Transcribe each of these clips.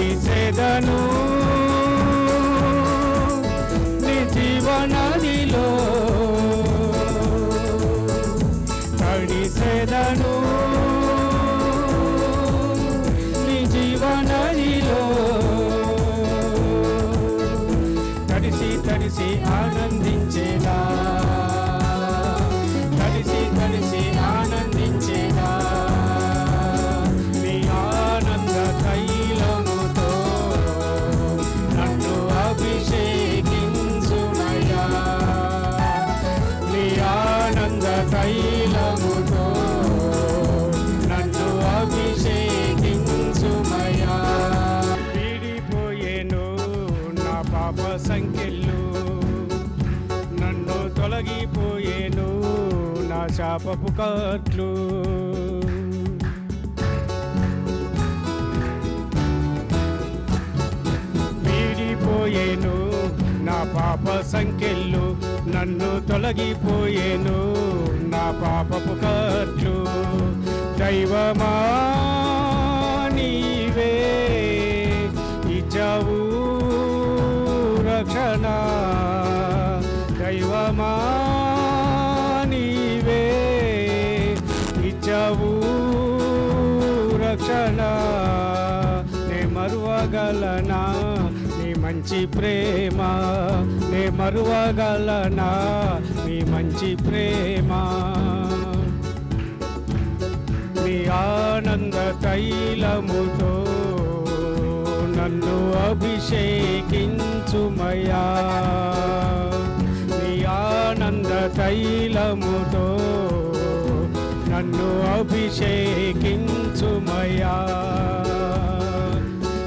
తడిసేదను పాప సంఖ్యలు నన్ను తొలగిపోయేను నా శాపపు కట్లు. వీడిపోయేను నా పాప సంఖ్యలు నన్ను తొలగిపోయేను నా పాపపు కట్లు. దైవమా నీవే ఇచ్చావు రక్షణ దైవమా నీవే. ఇచ్చవు రక్షణ నే మరువగలనా? నీ మంచి ప్రేమ నే మరువగలనా? నీ మంచి ప్రేమ. నీ ఆనంద తైలముతో నన్ను అభిషేకించుమయా నీ ఆనంద తైలముతో నన్ను అభిషేకించుమయా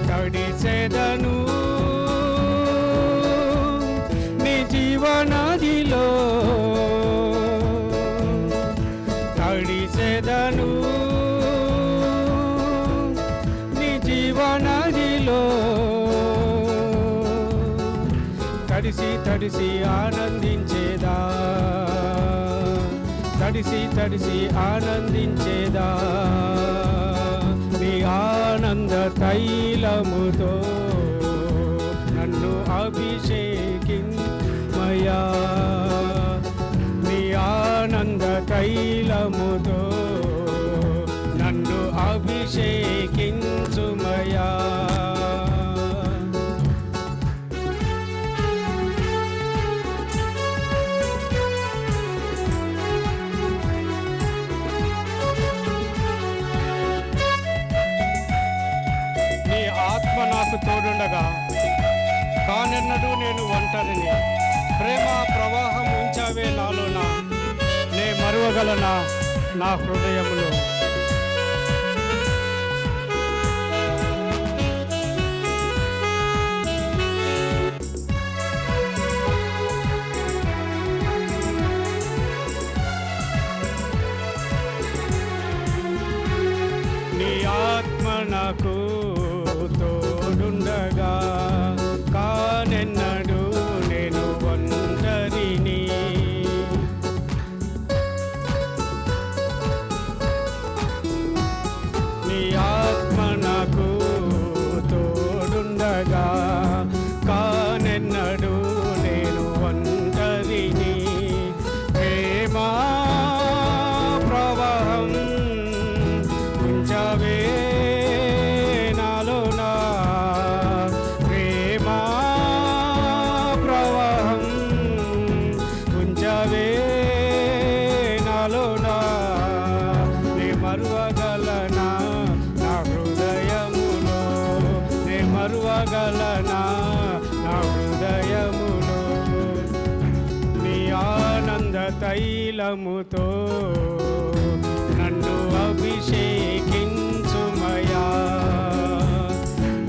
తడిసెదను నీ తడిసి తడిసి ఆనందించేదా? తడిసి తడిసి ఆనందించేదా? నీ ఆనంద తైలముతో నన్ను అభిషేక్ కానెన్నడూ నేను ఒంటరిని. ప్రేమ ప్రవాహం ఉంచావే నాలోన. నే మరువగలనా నా హృదయములో? నీ ఆత్మ నాకు తోడుండగా. కానెన్నడు నేను తైలముతో నన్ను అభిషేకించుమయా.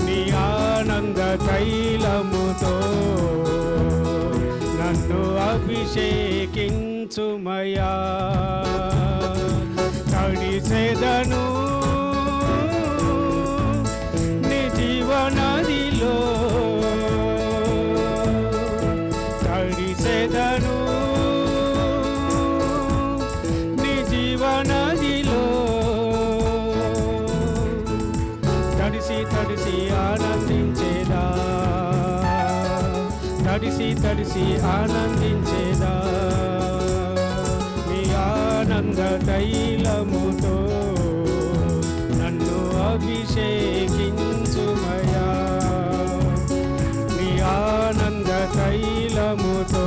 నీ ఆనంద తైలముతో నన్ను అభిషేకించుమయా. తడిసెదను నీ తడిసి తడిసి ఆనందించేదా? మీ ఆనంద తైలముతో నన్ను అభిషేకించుమయా? మీ ఆనంద తైలముతో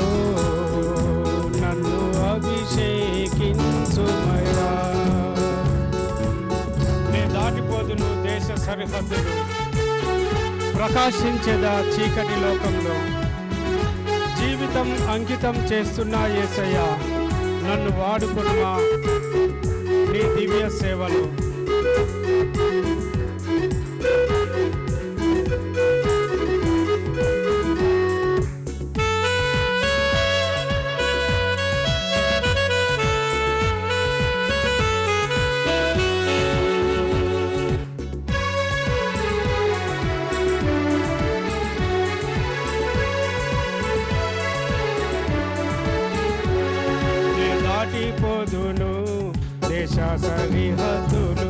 నన్ను అభిషేకించుమయా? నేను దాటిపోదును దేశ సరిహద్దులు. ప్రకాశించేదా చీకటి లోకంలో? జీవితం అంకితం చేస్తున్నా యేసయ్య. నన్ను వాడుకున్నా నీ దివ్య సేవలు. సరిహద్దులు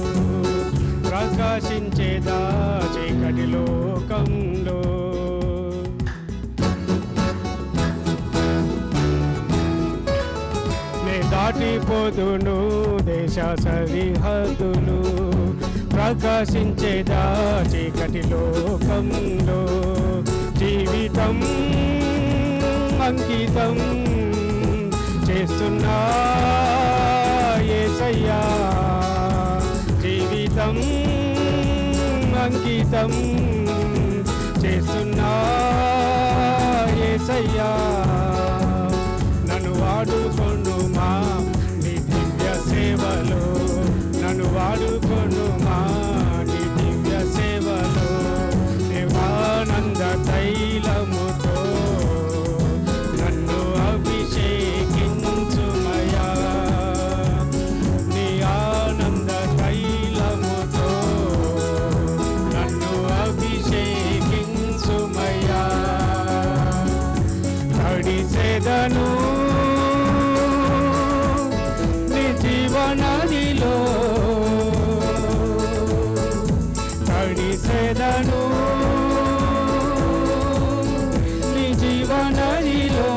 ప్రకాశించేదా చీకటి లోకంలో నే దాటిపోదును దేశ సరిహద్దులు ప్రకాశించేదా చీకటి లోకంలో జీవితం అంకితం చేస్తున్నా ఏసయ్యా. సంగీతం అంకితం చేస్తున్నా నన్ను వాడుకొను మా నీ దివ్య సేవలో నన్ను వాడుకొను ఎదను నీ జీవనదిలో తడిసెదను. నీ జీవనదిలో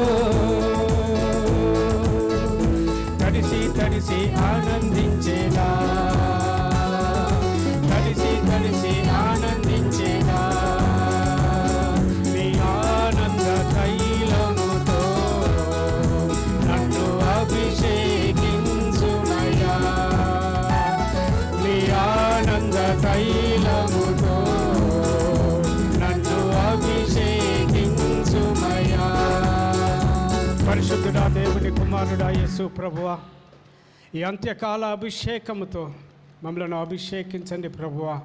తడిసి తడిసి ఆనందించేలా. పరిశుద్ధుడా దేవుని కుమారుడా యేసు ప్రభువ. ఈ అంత్యకాల అభిషేకముతో మమ్మల్ని అభిషేకించండి ప్రభువ.